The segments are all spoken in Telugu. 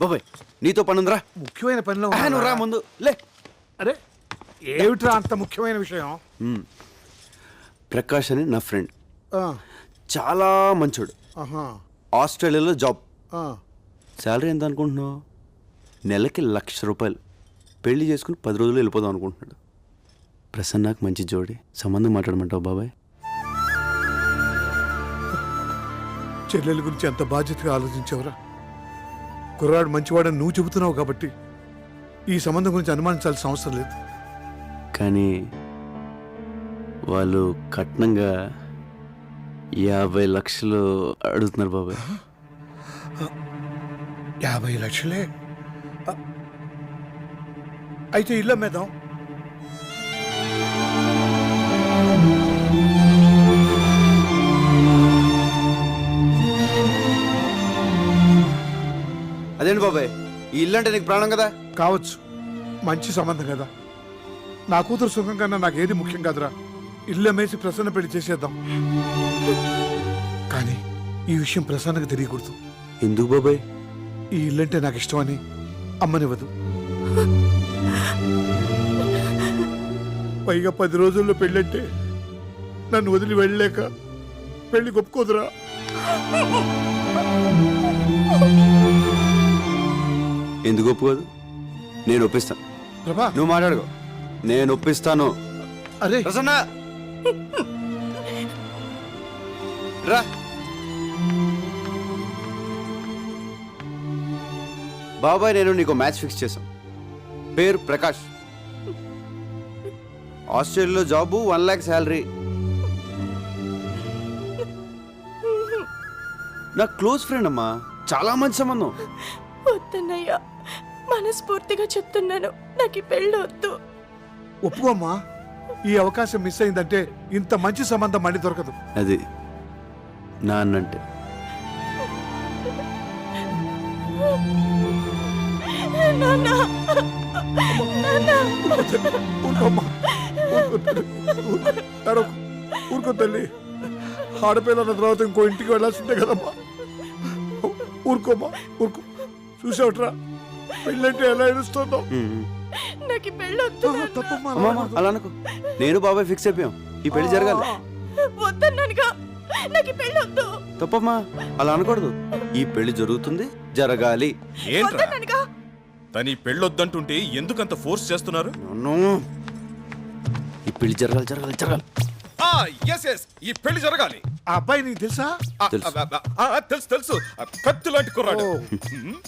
బాబాయ్ నీతో పనుందిరా. ముఖ్యమైన పనిలో నువ్వు రా? ముందు. లే. అరే ఏమిట్రా అంత ముఖ్యమైన విషయం? ప్రకాష్ అని నా ఫ్రెండ్. ఆ, చాలా మంచోడు. ఆహా, ఆస్ట్రేలియాలో జాబ్. ఆ. శాలరీ ఎంత అనుకుంటున్నావు? నెలకి లక్ష రూపాయలు. పెళ్ళి చేసుకుని పది రోజులు వెళ్ళిపోదాం అనుకుంటున్నాడు. ప్రసన్నకు మంచి జోడి. సంబంధం మాట్లాడమంటావు బాబాయ్? చెల్లెల గురించి అంత బాధ్యతగా ఆలోచించావురా? కుర్రాడు మంచివాడని నువ్వు చెబుతున్నావు కాబట్టి ఈ సంబంధం గురించి అనుమానించాల్సిన అవసరం లేదు. కానీ వాళ్ళు కట్నంగా యాభై లక్షలు అడుగుతున్నారు బాబాయ్. యాభై లక్షలే? అయితే ఇల్లు అమ్మేద్దాం. ఈ ఇల్లు అంటే నీకు ప్రాణం కదా? కావచ్చు. మంచి సంబంధం కదా. నా కూతురు సుఖం కన్నా నాకు ఏది ముఖ్యం కాదురా. ఇల్లు అమ్మేసి ప్రసన్న పెళ్ళి చేసేద్దాం. కానీ ఈ విషయం ప్రసన్నకు తెలియకూడదు. ఎందుకు బాబాయ్? ఈ ఇల్లంటే నాకు ఇష్టమని అమ్మనివ్వదు. పైగా పది రోజుల్లో పెళ్ళంటే నన్ను వదిలి వెళ్ళలేక పెళ్ళి ఒప్పుకోదురా. ఎందుకు ఒప్పుకోదు? నేను ఒప్పిస్తాను ప్రభా! నువ్వు మాట్లాడుకో. నేను ఒప్పిస్తాను. అరే! ప్రసన్న! రా! బాబాయ్ నేను నీకు మ్యాచ్ ఫిక్స్ చేశాం. పేరు ప్రకాష్. ఆస్ట్రేలియాలో జాబు వన్ ల్యాక్ శాలరీ. నా క్లోజ్ ఫ్రెండ్ అమ్మా. చాలా మంచి సంబంధం. మనస్ఫూర్తిగా చెప్తున్నాను. నాకు ఈ పెళ్ళి వద్దు. ఒప్పుకోమ్మా ఈ అవకాశం మిస్ అయిందంటే ఇంత మంచి సంబంధం మళ్ళీ దొరకదు. అది నాన్నంటే. నాన్న. నాన్న. ఊరుకోమ్మా ఊరుకో తల్లి. ఊరుకో. ఆడపిల్లల తర్వాత ఇంకో ఇంటికి వెళ్ళాల్సిందే కదమ్మా. ఊరుకోమ్మా ఊరుకో. చూసావుట్రా? పెళ్ళంటే ఎలా ఏడుస్తుందో. నాకు ఈ పెళ్ళి వద్దు ఆ, తప్పమ్మా అమ్మమ్మ అలా అనుకో. నేను బాబాయ్ ఫిక్స్ అయిపోయాం. ఈ పెళ్ళి జరగాలి. వద్దన్నానుగా. నాకు ఈ పెళ్ళి వద్దు. తప్పమ్మా అలా అనకూడదు. ఈ పెళ్ళి జరుగుతుంది జరగాలి. ఏంట్రా? వద్దన్నానుగా. తని పెళ్ళొద్దంటుంటే ఎందుకంత ఫోర్స్ చేస్తున్నారు? నన్ను. ఈ పెళ్ళి జరగాలి జరగాలి జరగాలి. ఎస్ ఎస్ ఈ పెళ్ళి జరగాలి. ఆ అబ్బాయి నీకు తెలుసా? ఆ, తెలుసు. ఆ, ఆ, ఆ, తెలుసు తెలుసు. ఆ, కత్తి లాంటి కుర్రాడు.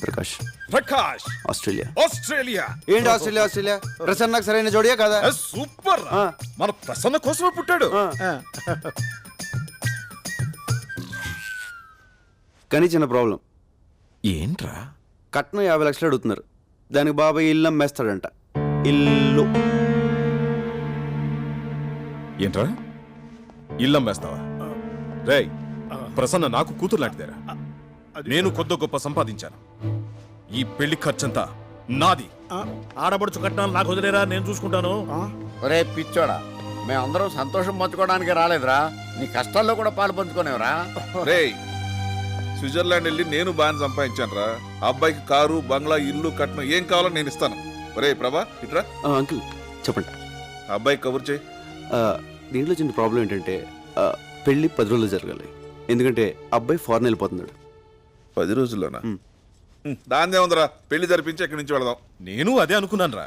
ప్రకాష్. ప్రకాష్. ఆస్ట్రేలియా. ఆస్ట్రేలియా. ఏంటి ఆస్ట్రేలియా ఆస్ట్రేలియా? ప్రసన్నకు సరైన జోడియా కదా? ఆ, సూపర్. ఆ. మన ప్రసన్న కోసమే పుట్టాడు. ఆ, కానీ చిన్న ప్రాబ్లం. ఏంట్రా? కట్నం యాభై లక్షలు అడుగుతున్నారు. దానికి బాబాయ్ ఇల్లు అమ్మేస్తాడంట. ఇల్లు. ఏంట్రా? ఇల్లమ్మేస్తావా రేయ్ ప్రసన్న నాకు కూతురు లాంటిదేరా. నేను కొద్ది గొప్ప సంపాదించాను. ఈ పెళ్ళి ఖర్చంతా నాది. ఆడబడుచు కట్నాలు నాకు వదిలేరా? నేను చూసుకుంటాను. ఒరే పిచ్చోడా మేమందరం సంతోషం పంచుకోవడానికి రాలేదురా. నీ కష్టాల్లో కూడా పాలు పంచుకోనేవరా. రేయ్ స్విట్జర్లాండ్ వెళ్ళి నేను బాగా సంపాదించాను రా అబ్బాయికి కారు బంగ్లా ఇల్లు కట్నం ఏం కావాలో నేను ఇస్తాను. ఒరే ప్రభా ఇట్రా. ఆ, అంకుల్ చెప్పండి. ఆ అబ్బాయికి కబుర్ చేయి. ఆ, దీంట్లో చిన్న ప్రాబ్లం ఏంటంటే ఆ, పెళ్ళి పది రోజులు జరగాలి. ఎందుకంటే అబ్బాయి ఫారెన్ వెళ్ళిపోతున్నాడు. పది రోజుల్లోనా? దాందే ఉందిరా. పెళ్ళి జరిపించి ఎక్కడి నుంచి వెళదాం? నేను అదే అనుకున్నాను రా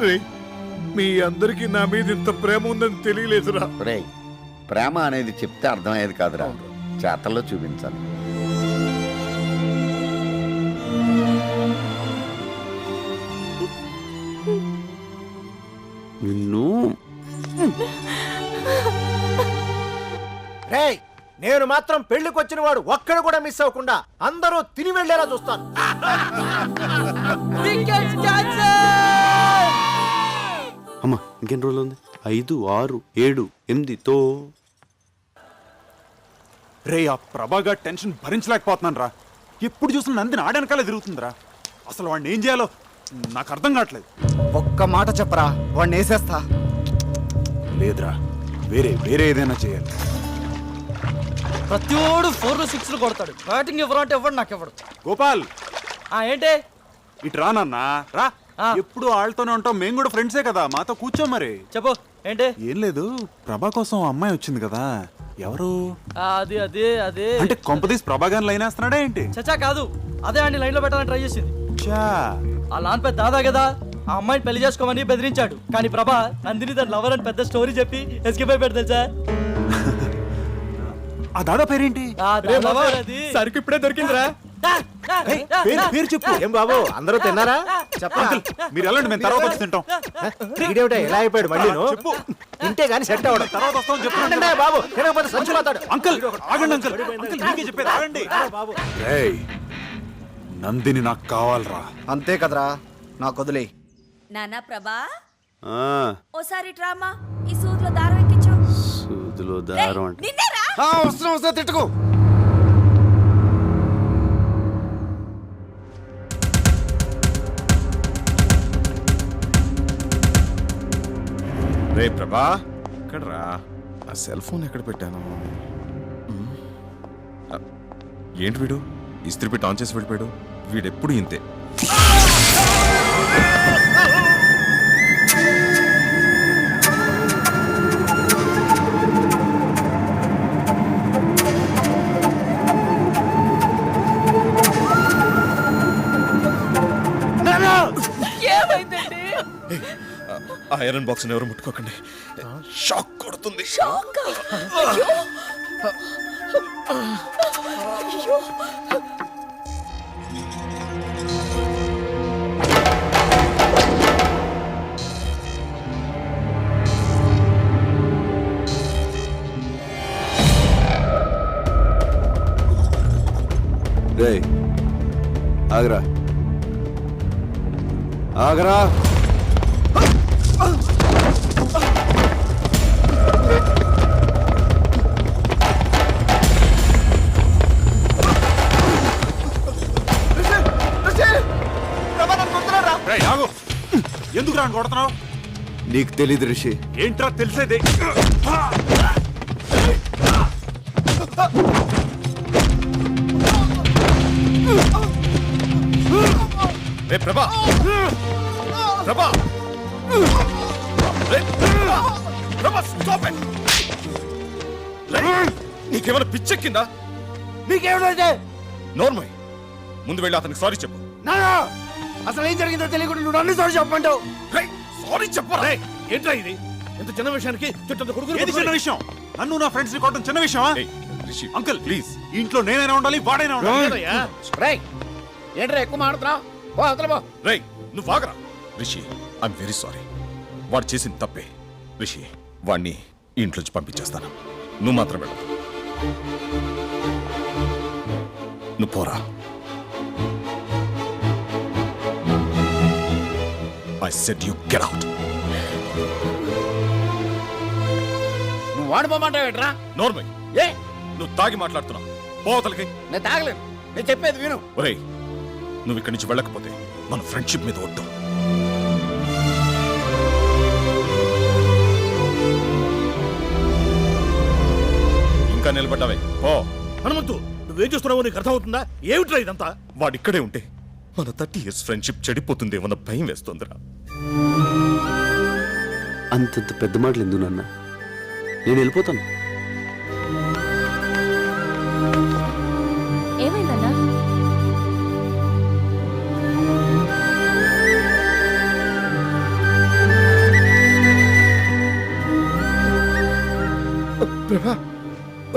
రేయ్, మీ అందరికీ నా మీద ఇంత ప్రేమ ఉందని తెలియలేదురా. ప్రేమ అనేది చెప్తే అర్థమయ్యేది కాదురా. చేతల్లో చూపించాలి. రేయ్ నేను మాత్రం పెళ్ళికి వచ్చిన వాడు ఒక్కడు కూడా మిస్ అవ్వకుండా అందరూ తిని వెళ్ళేలా చూస్తాను. అమ్మా ఇంకెన్ని రోజులు ఉంది? ఐదు ఆరు ఏడు ఎనిమిది తో. రే ఆ ప్రభాగా టెన్షన్ భరించలేకపోతున్నాను రా ఎప్పుడు చూసిన నందిని ఆడనకాలే తిరుగుతుందిరా. అసలు వాడిని ఏం చేయాలో నాకు అర్థం కావట్లేదు. ఒక్క మాట చెప్పరా? వాడిని వేసేస్తా. లేదురా వేరే వేరే ఏదైనా చేయాలి. ప్రతిోడు ఫోర్లు సిక్స్లు కొడతాడు. బ్యాటింగ్ ఎవరు అంటే ఎవడు నాకు ఎవడు. గోపాల్! ఆ ఏంటి? ఇటు రా నాన్న. రా. ఆ. ఎప్పుడు వాళ్ళతోనే ఉంటాం మేము కూడా ఫ్రెండ్సే కదా. మాతో కూర్చో మరి. చెప్పు ఏంటి? ఏం లేదు ప్రభా కోసం అమ్మాయి వచ్చింది కదా. ఎవరు? ఆ, అది అది అది. అంటే కొంపదీస్ ప్రభా గాని లైన్ వేస్తున్నాడా ఏంటి? చచ్చా కాదు అదే అండి లైన్లో పెట్టాలని ట్రై చేసింది. చా ఆ లాన్ పెద్ద దాదా కదా ఆ అమ్మాయిని పెళ్ళి చేసుకోమని బెదిరించాడు. కానీ ప్రభా నందిని తన లవర్ అని పెద్ద స్టోరీ చెప్పి ఎస్కేప్ అయిపోయాడు తెలుసా? ఆ దాదా పేరేంటి? సరుకు ఇప్పుడే దొరికిందిరా. ఏయ్, పేరు చెప్పు. ఏం బాబు అందరూ తిన్నారా? అంకుల్ మీరు వెళ్ళండి మేము తర్వాత వచ్చి తింటాం. వీడేమిటా ఎలా అయిపోయాడు మళ్ళీ చెప్పు. తింటే గానీ సెట్ అవ్వడం. తర్వాత వస్తాం బాబు? తినకపోతే అంకుల్ ఆగండి అంకుల్. అంకుల్ మీకే చెప్పేది ఆగండి. బాబు. ఏయ్ నందిని నాకు కావాలరా. అంతే కదరా నాకు వదిలే నానా ప్రభా? ఆ, ఓసారి డ్రామా ఈ సూదులో దారం ఎక్కించు. సూదిలో దారం అంటే. నిన్నేరా అవసరం వస్తే తిట్టుకో. రే ప్రభా ఎక్కడ్రా ఆ సెల్ ఫోన్ ఎక్కడ పెట్టాను? ఉమ్. ఆ, ఏంటి వీడు? ఇస్త్రీ పెట్టి ఆన్ చేసి వెళ్ళిపోయాడు. వీడెప్పుడు ఇంతే. ఐరన్ బాక్స్ ఎవరు ముట్టుకోకండి. షాక్ కొడుతుంది. షాకా? రే ఆగరా. ఆగరా. రేయ్, ఆగు. ఎందుకు రాని కొడుతున్నావు? నీకు తెలీదు రిషి. ఏంట్రా తెలిసేది? రే ప్రభా. ప్రభా. నీకేమైనా పిచ్చెక్కిందా? నీకేమిటంటే నోర్మయ్ ముందు వెళ్ళి అతనికి సారీ చెప్పు. నానా అసలు ఏం జరిగిందో తెలియకుండా నువ్వు నన్ను సారి చెప్పమంటావు. సారీ చెప్పరా? ఏంట్రా ఇది? ఎంత చిన్న విషయానికి చుట్టూ కొడుకులు ఏది చిన్న విషయం? నన్ను నా ఫ్రెండ్స్ని కొట్టడం చిన్న విషయమా? ఏయ్, రిషి అంకుల్ ప్లీజ్. ఇంట్లో నేనైనా ఉండాలి వాడైనా ఉండాలి. రేయ్ ఏంట్రా ఎక్కువ మాడుతున్నావు పో అవతల పో. రేయ్ నువ్వు ఆగరా. రిషి ఐఎమ్ వెరీ సారీ వాడు చేసింది తప్పే. రిషి వాడిని ఇంట్లోంచి పంపించేస్తాను. నువ్వు మాత్రం వెళ్ళదు నువ్వు పోరా. I said you get out నువ్వు వాడిపోమంటావేట్రా నోర్మల్ ఏ? నువ్వు తాగి మాట్లాడుతున్నావు. పోతలకి నేను తాగలేను. నేను చెప్పేది విను. ఒరేయ్ నువ్వు ఇక్కడి నుంచి వెళ్ళకపోతే మన ఫ్రెండ్షిప్ మీద ఒట్టు. ఇంకా నిలబడ్డావే. ఓ హనుమంతు నువ్వేం చూస్తున్నావో నీకు అర్థమవుతుందా? ఏమిట్రా ఇదంతా? వాడిక్కడే ఉంటే మన థర్టీ ఇయర్స్ ఫ్రెండ్షిప్ చెడిపోతుందేమన్న భయం వేస్తుందిరా. అంతంత పెద్ద మాటలు ఎందుకు నాన్న? నేను వెళ్ళిపోతాను. ఏమైందన్నా?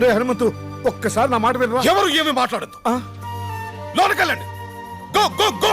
ఒరే హనుమంతు ఒక్కసారి నా మాట వినరా? ఎవరు ఏమి మాట్లాడద్దు. లోనకెళ్ళండి. Go go.